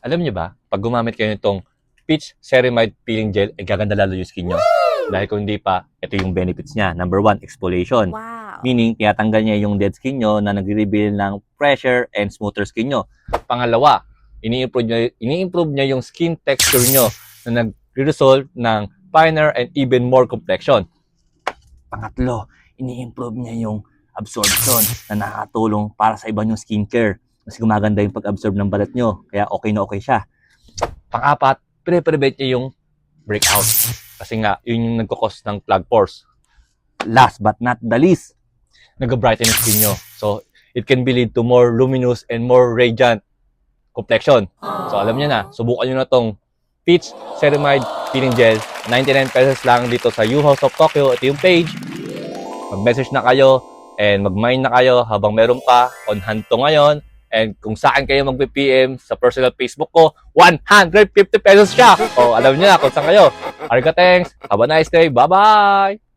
Alam niyo ba, pag gumamit kayo nitong Peach Ceramide Peeling Gel, ay gaganda lalo yung skin nyo. Dahil kung hindi pa, ito yung benefits niya. Number one, exfoliation. Wow. Meaning, tinatanggal niya yung dead skin nyo na nagre-reveal ng fresher and smoother skin nyo. Pangalawa, ini-improve niya, ini-improve niya yung skin texture nyo na nagre-result ng finer and even more complexion. Pangatlo, ini-improve niya yung absorption na nakakatulong para sa iba yung skincare. Mas gumaganda yung pag-absorb ng balat nyo. Kaya okay na okay siya. Pang-apat, pre-prevent niya yung breakout. Kasi nga, yun yung nagkakos ng plug pores. Last but not the least, nag-brighten yung skin nyo. So, it can be lead to more luminous and more radiant complexion. So, alam niyo na, subukan niyo na tong Peach Ceramide Peeling Gel. 99 pesos lang dito sa U House of Tokyo. Ito yung page. Mag-message na kayo and mag-mine na kayo habang meron pa. On hand to ngayon. And kung saan kayo mag-PM sa personal Facebook ko, 150 pesos siya. O, alam niyo na kung saan kayo. Ariga, thanks. Have a nice day. Bye-bye!